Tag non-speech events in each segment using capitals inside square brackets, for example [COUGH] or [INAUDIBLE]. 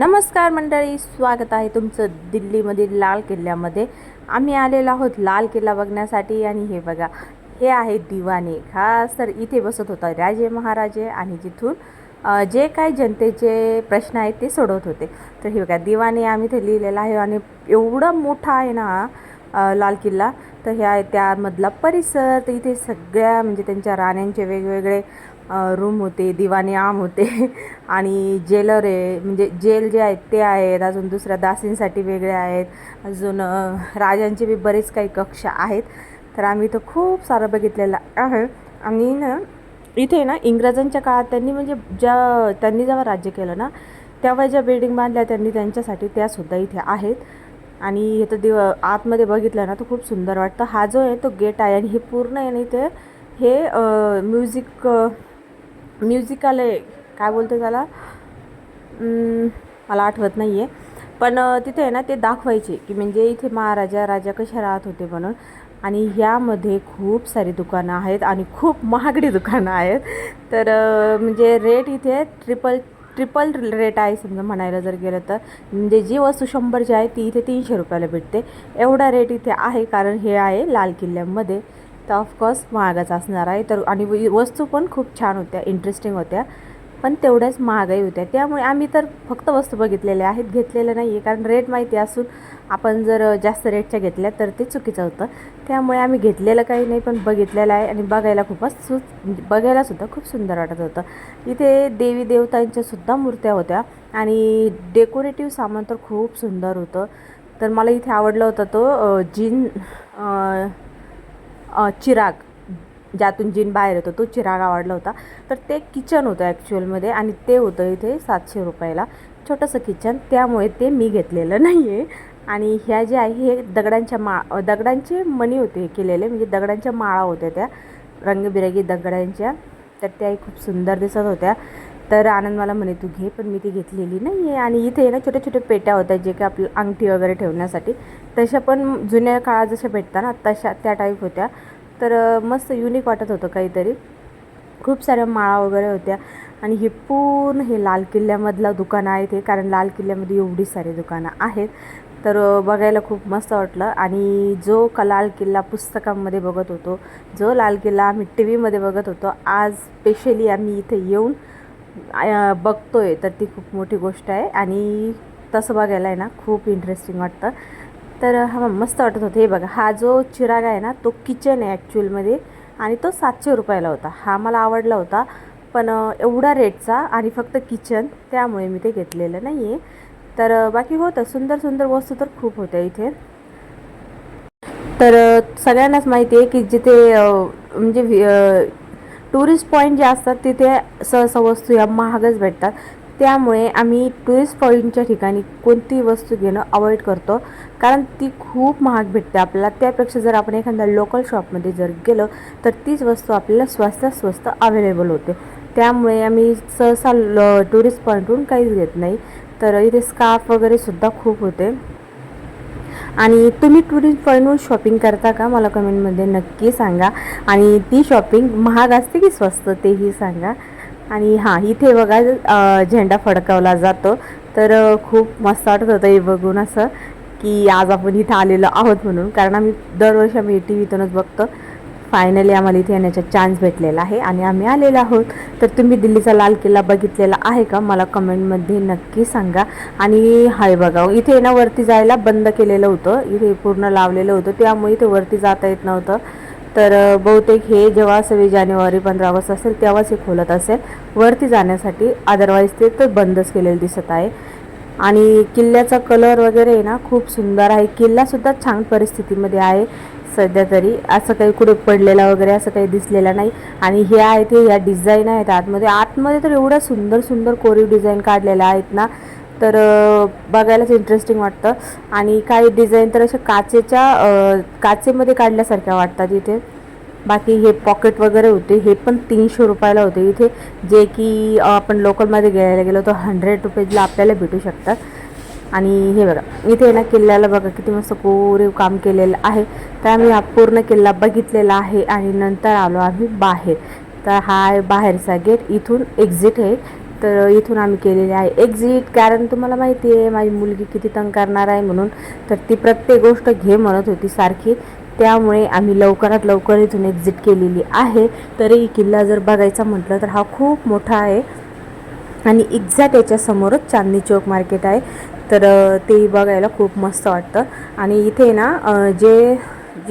नमस्कार मंडळी स्वागत आहे तुमचं दिल्लीमधील लाल किल्ल्यामध्ये. आम्ही आलेलो आहोत लाल किल्ला बघण्यासाठी आणि हे बघा हे आहे दिवाणे खास तर इथे बसत होता राजे महाराजे आणि जिथून जे काय जनतेचे प्रश्न आहेत ते सोडवत होते. तर हे बघा दिवाणे आम्ही इथे लिहिलेलं आहे आणि एवढा मोठा आहे ना लाल किल्ला. तर ह्या त्यामधला परिसर. तर इथे सगळ्या म्हणजे त्यांच्या राण्यांचे वेगवेगळे रूम होते दिवाणी आम होते [LAUGHS] आणि जेलर आहे. म्हणजे जेल जे आहेत ते आहेत. अजून दुसऱ्या दासींसाठी वेगळे आहेत. अजून राजांचे बी बरेच काही कक्ष आहेत. तर आम्ही इथं खूप सारं बघितलेलं आहे. आणि ना इथे ना इंग्रजांच्या काळात त्यांनी म्हणजे ज्या त्यांनी जेव्हा राज्य केलं ना तेव्हा ज्या बिल्डिंग बांधल्या त्यांनी त्यांच्यासाठी त्यासुद्धा इथे आहेत. आणि हे तर दिव आतमध्ये बघितलं ना तर खूप सुंदर वाटतं. हा जो आहे तो गेट आहे आणि हे पूर्ण आहे ना इथे हे म्युझिक म्युझिकल आहे काय बोलते त्याला? मला आठवत नाही आहे पण तिथे आहे ना ते दाखवायचे की म्हणजे इथे महाराजा राजा कशा राहत होते म्हणून. आणि यामध्ये खूप सारी दुकानं आहेत आणि खूप महागडी दुकानं आहेत. तर म्हणजे रेट इथे ट्रिपल ट्रिपल रेट आहे समजा म्हणायला जर गेलं तर. म्हणजे जी वस्तू शंभरची आहे ती इथे तीनशे रुपयाला भेटते. एवढा रेट इथे आहे कारण हे आहे लाल किल्ल्यामध्ये. तर ऑफकोर्स महागाचा असणार आहे. तर आणि वस्तू पण खूप छान होत्या इंटरेस्टिंग होत्या. पण तेवढ्याच महागाई होत्या. त्यामुळे आम्ही तर फक्त वस्तू बघितलेल्या आहेत घेतलेल्या नाही आहे कारण रेट माहिती असून आपण जर जास्त रेटच्या घेतल्या तर ते चुकीचं होतं. त्यामुळे आम्ही घेतलेलं काही नाही पण बघितलेलं आहे आणि बघायला खूपच सु म्हणजे बघायलासुद्धा खूप सुंदर वाटत होतं. इथे देवी देवतांच्या सुद्धा मूर्त्या होत्या आणि डेकोरेटिव्ह सामान तर खूप सुंदर होतं. तर मला इथे आवडलं होतं तो जीन चिराग. ज्यातून जिन बाहेर येतो तो चिराग आवडला होता. तर ते किचन होतं ॲक्च्युअलमध्ये आणि ते होतं इथे सातशे रुपयाला. छोटंसं किचन त्यामुळे ते मी घेतलेलं नाही आहे आणि ह्या ज्या आहे हे दगडांच्या मा दगडांचे मणी होते हे केलेले म्हणजे दगडांच्या माळा होत्या त्या. रंगबिरंगी दगडांच्या. तर त्याही खूप सुंदर दिसत होत्या. तर आनंद मला म्हणे तू घे पण मी ती घेतलेली नाही आहे आणि इथे ना छोट्या छोट्या पेट्या होत्या जे की आपलं अंगठी वगैरे ठेवण्यासाठी. तशा पण जुन्या काळात जशा भेटतात ना तशा त्या टाईप होत्या. तर मस्त युनिक वाटत होतं काहीतरी. खूप साऱ्या माळा वगैरे होत्या. आणि हे पूर्ण हे लाल किल्ल्यामधलं दुकानं आहे ते कारण लाल किल्ल्यामध्ये एवढी सारी दुकानं आहेत. तर बघायला खूप मस्त वाटलं. आणि जो क लाल किल्ला पुस्तकांमध्ये बघत होतो जो लाल किल्ला आम्ही टी व्हीमध्ये बघत होतो आज स्पेशली आम्ही इथे येऊन बघतो बघतोय. तर ती खूप मोठी गोष्ट आहे. आणि तसं बघायला आहे ना खूप इंटरेस्टिंग वाटतं. तर हा मस्त वाटत होते. हे बघा हा जो चिराग आहे ना तो किचन आहे ॲक्च्युअलमध्ये आणि तो सातशे रुपयाला होता. हा मला आवडला होता पण एवढा रेटचा आणि फक्त किचन त्यामुळे मी ते घेतलेलं नाही आहे तर बाकी होतं. सुंदर सुंदर वस्तू तर खूप होत्या इथे. तर सगळ्यांनाच माहिती आहे की जिथे म्हणजे टुरिस्ट पॉईंट जे असतात तिथे सहसा वस्तू या महागच भेटतात. त्यामुळे आम्ही टुरिस्ट पॉईंटच्या ठिकाणी कोणतीही वस्तू घेणं अवॉइड करतो. कारण ती खूप महाग भेटते आपल्याला. त्यापेक्षा जर आपण एखाद्या लोकल शॉपमध्ये जर गेलो तर तीच वस्तू आपल्याला स्वस्तात स्वस्त अवेलेबल होते. त्यामुळे आम्ही सहसा ल टुरिस्ट पॉईंटहून काहीच घेत नाही. तर इथे स्कार्फ वगैरे सुद्धा खूप होते. आणि तुम्ही टुरिस्ट पॉईंटहून शॉपिंग करता का? मला कमेंटमध्ये नक्की सांगा. आणि ती शॉपिंग महाग असते की स्वस्त तेही सांगा. आणि हां इथे बघा झेंडा फडकवला जातो. तर खूप मस्त वाटत होतं हे बघून असं की आज आपण इथे आलेलो आहोत म्हणून. कारण आम्ही दरवर्षी आम्ही टी व्हीतूनच बघतो. फायनली आम्हाला इथे येण्याचा चान्स भेटलेला आहे आणि आम्ही आलेलो आहोत. तर तुम्ही दिल्लीचा लाल किल्ला बघितलेला आहे का? मला कमेंटमध्ये नक्की सांगा. आणि हाय बघा इथे ना वरती जायला बंद केलेलं होतं. इथे पूर्ण लावलेलं होतं. त्यामुळे इथे वरती जाता येत नव्हतं. तर बहुतेक हे जेव्हा सव्वीस जानेवारी पंधरा ऑगस्ट असेल तेव्हाच हे खोलत असेल. वरती जाण्यासाठी अदरवाईज ते तर बंदच केलेलं दिसत आहे. आणि किल्ल्याचा कलर वगैरे आहे ना खूप सुंदर आहे. किल्लासुद्धा छान परिस्थितीमध्ये आहे सध्या तरी. असं काही कुठे पडलेला वगैरे असं काही दिसलेलं नाही. आणि हे आहे ते ह्या डिझाईन आहेत आतमध्ये. आतमध्ये तर एवढ्या सुंदर सुंदर कोरीव डिझाईन काढलेल्या आहेत ना तर बघायलाच इंटरेस्टिंग वाटतं. आणि काही डिझाईन तर अशा काचेच्या काचेमध्ये काढल्यासारख्या वाटतात इथे. बाकी हे पॉकेट वगैरे होते. हे पण तीनशे रुपयाला होते. इथे जे की आपण लोकलमध्ये घ्यायला गेलो तर हंड्रेड रुपीजला आपल्याला भेटू शकतात. आणि हे बघा इथे ना किल्ल्याला बघा किती मस्त कोरीव काम केलेलं आहे. तर आम्ही हा पूर्ण किल्ला बघितलेला आहे आणि नंतर आलो आम्ही बाहेर. तर हा आहे बाहेरचा गेट इथून एक्झिट आहे. तर इथून आम्ही केलेली आहे. एक्झिट कारण तुम्हाला माहिती आहे माझी मुलगी किती तंग करणार आहे म्हणून. तर ती प्रत्येक गोष्ट घे म्हणत होती सारखी. त्यामुळे आम्ही लवकरात लवकर इथून एक्झिट केलेली आहे. तरी किल्ला जर बघायचा म्हटलं तर हा खूप मोठा आहे. आणि एक्झॅक्ट याच्यासमोरच चांदनी चांदणी चौक मार्केट आहे. तर तेही बघायला खूप मस्त वाटतं. आणि इथे ना जे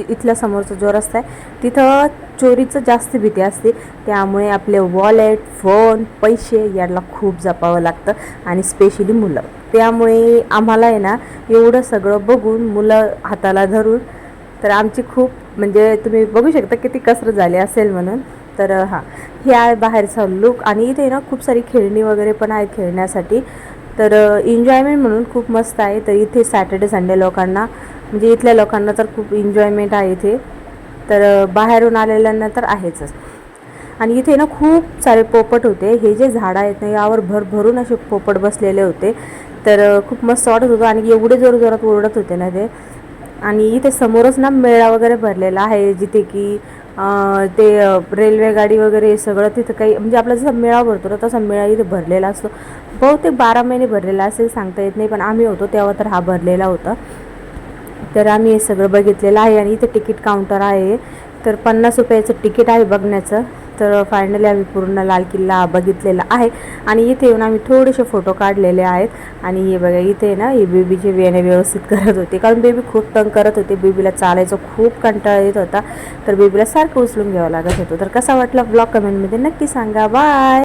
इथल्या समोरचा जो रस्ता आहे तिथं चोरीचं जास्त भीती असते. त्यामुळे आपले वॉलेट फोन पैसे याला खूप जपावं लागतं आणि स्पेशली मुलं. त्यामुळे आम्हाला आहे ना एवढं सगळं बघून मुलं हाताला धरून तर आमची खूप म्हणजे तुम्ही बघू शकता किती कसरत झाली असेल म्हणून. तर हां. हे आहे बाहेरचा लुक आणि इथे ना खूप सारी खेळणी वगैरे पण आहेत खेळण्यासाठी. तर एन्जॉयमेंट म्हणून खूप मस्त आहे. तर इथे सॅटर्डे संडे लोकांना म्हणजे इथल्या लोकांना तर खूप एन्जॉयमेंट आहे इथे. तर बाहेरून आलेल्यांना तर आहेचच. आणि इथे ना खूप सारे पोपट होते. हे जे झाडं आहेत ना यावर भरभरून असे पोपट बसलेले होते. तर खूप मस्त वाटत होतं आणि एवढे जोर जोरात ओरडत होते ना ते. आणि इथे समोरच ना मेळा वगैरे भरलेला आहे जिथे की ते रेल्वेगाडी वगैरे हे सगळं तिथं काही म्हणजे आपला जसा मेळा भरतो ना तसा मेळा इथे भरलेला असतो. बहुतेक बारा महिने भरलेला असेल सांगता येत नाही पण आम्ही होतो तेव्हा तर हा भरलेला होता. तर आम्ही हे सगळं बघितलेलं आहे आणि इथे तिकीट काउंटर आहे. तर पन्नास रुपयाचं तिकीट आहे बघण्याचं. तर फायनली आम्ही पूर्ण लाल किल्ला बघितलेला आहे. आणि इथे येऊन आम्ही थोडेसे फोटो काढलेले आहेत. आणि हे बघा इथे ना ही बेबीचे वेणे व्यवस्थित करत होते. कारण बेबी खूप तंग करत होते. बेबीला चालायचं खूप कंटाळा येत होता. तर बेबीला सारखं उचलून घ्यावं लागत होतं. तर कसा वाटला ब्लॉग कमेंटमध्ये नक्की सांगा. बाय